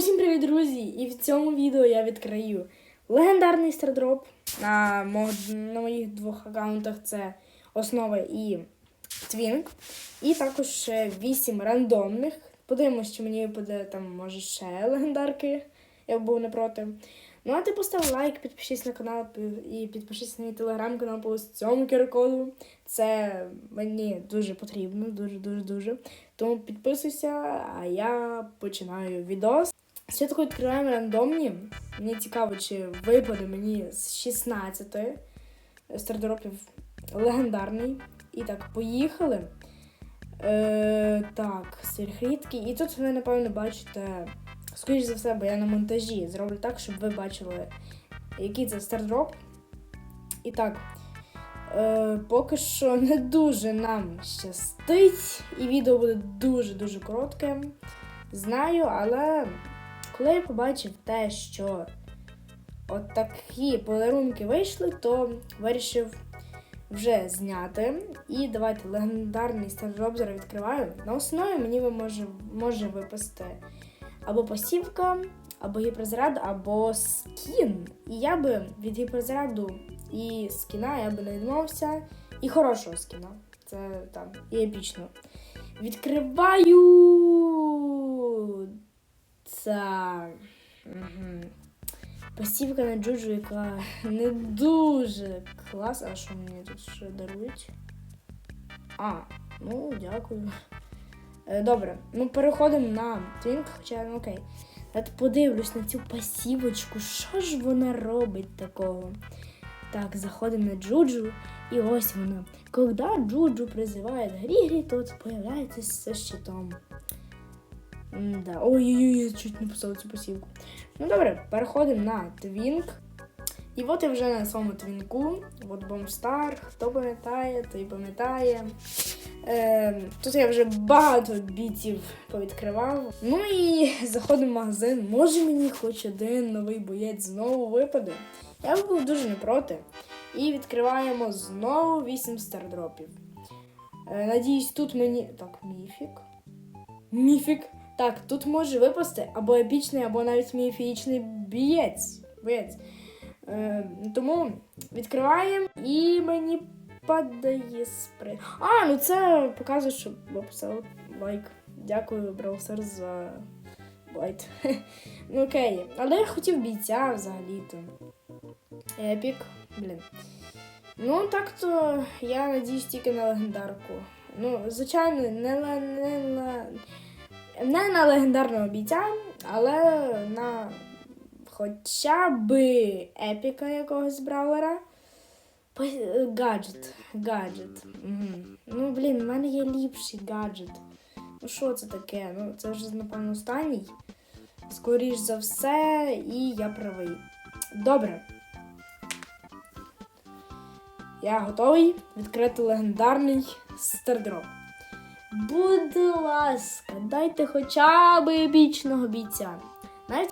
Усім привіт, друзі! І в цьому відео я відкрию легендарний стардроп на, мо- на моїх двох аккаунтах. Це основа і Твінк. І також 8 рандомних. Подивимось, чи мені випаде там, може, ще легендарки, я був не проти. Ну, а ти постав лайк, підпишись на канал і підпишись на мій телеграм-канал по цьому QR-коду. Це мені дуже потрібно, дуже, дуже, дуже. Тому підписуйся, а я починаю відос. Спочатку відкриваємо рандомні. Мені цікаво, чи випаде мені з 16 стардропів легендарний. І так, поїхали. Е, так, сельхрідки. І тут ви, напевно, бачите, скоріш за все, бо я на монтажі зроблю так, щоб ви бачили, який це стардроп. І так, е, поки що не дуже нам щастить, і відео буде дуже-дуже коротке. Знаю, але коли я побачив те, що от такі подарунки вийшли, то вирішив вже зняти. І давайте легендарний стардроп відкриваю. На основі мені може, може випасти або посівка, або гіперзаряд, або скін. І я би від гіперзаряду і скіна я би не відмовився. І хорошого скіна. Це там, і епічно. Відкриваю. Так. Угу. На Джуджу, яка не дуже клас. А що мені тут ще дарують? А, ну, дякую. Е, Добре, ну переходимо на Твінк, хоча ну окей. Я подивлюсь на цю пасівочку. Що ж вона робить такого? Так, заходимо на Джуджу, і ось вона. Когда Джуджу призывает Григри, тот появляется со щитом. Да. Ой-ой-ой, я чуть не поставив цю посівку. Ну добре, переходимо на Твінк. І от я вже на своєму твінку. От Бомстар, хто пам'ятає, той пам'ятає. Е, тут я вже багато бітів повідкривав. Ну і заходимо в магазин. Може мені хоч один новий боєць знову випаде. Я б був дуже не проти. І відкриваємо знову 8 стардропів. Е, надіюсь, тут мені. Так, міфік. Міфік. Так, тут може випасти або епічний, або навіть міфічний бієць. Боєць. Е, тому відкриваємо і мені падає спрей. А, ну це показує, що ви писали лайк. Дякую, Браусер, за лайк. ну окей. Але я хотів бійця взагалі-то. Епік. Блін. Ну, так то я надіюсь тільки на легендарку. Ну, звичайно, не не на, не на легендарного бійця, але на хоча б епіка якогось браулера. Гаджет. Гаджет. Угу. Ну, блін, в мене є ліпший гаджет. Ну, що це таке? Ну, це вже, напевно, останній. Скоріш за все, і я правий. Добре. Я готовий відкрити легендарний стардроп. Будь ласка, дайте хоча б епічного бійця. Навіть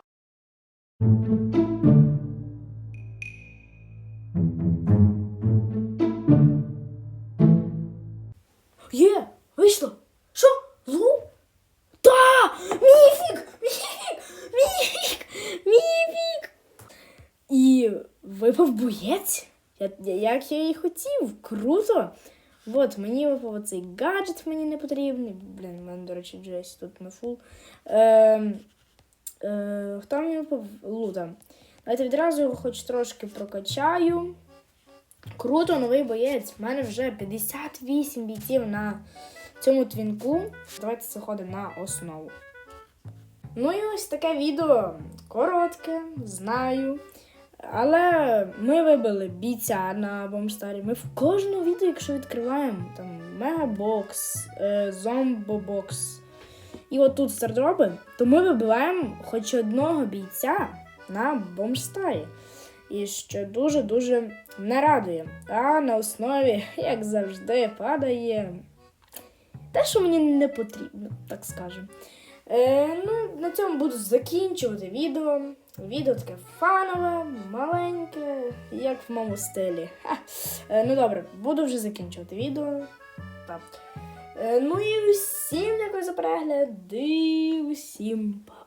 Є! Вийшло! Що? Лу? Та! Міфік! Міфік! Міфік! Міфік! І випав боєць? Я- як я і хотів. Круто! От, мені випав оцей гаджет, мені не потрібний. Блін, в мене, до речі, Джесі тут на фул. Е, е, хто мені випав? Лута. Давайте відразу його хоч трошки прокачаю. Круто, новий боєць. У мене вже 58 бійців на цьому твінку. Давайте заходимо на основу. Ну і ось таке відео. Коротке, знаю. Але ми вибили бійця на бомстарі. Ми в кожному відео, якщо відкриваємо, там мегабокс, е, зомбобокс і отут стардропи, то ми вибиваємо хоч одного бійця на бомстарі. І що дуже-дуже не радує. А на основі, як завжди, падає те, що мені не потрібно, так скажемо. Е, ну, на цьому буду закінчувати відео. Відео таке фанове, маленьке, як в моєму стилі. Ха. Е, ну добре, буду вже закінчувати відео. Так. Е, ну і усім дякую за перегляд. І усім па.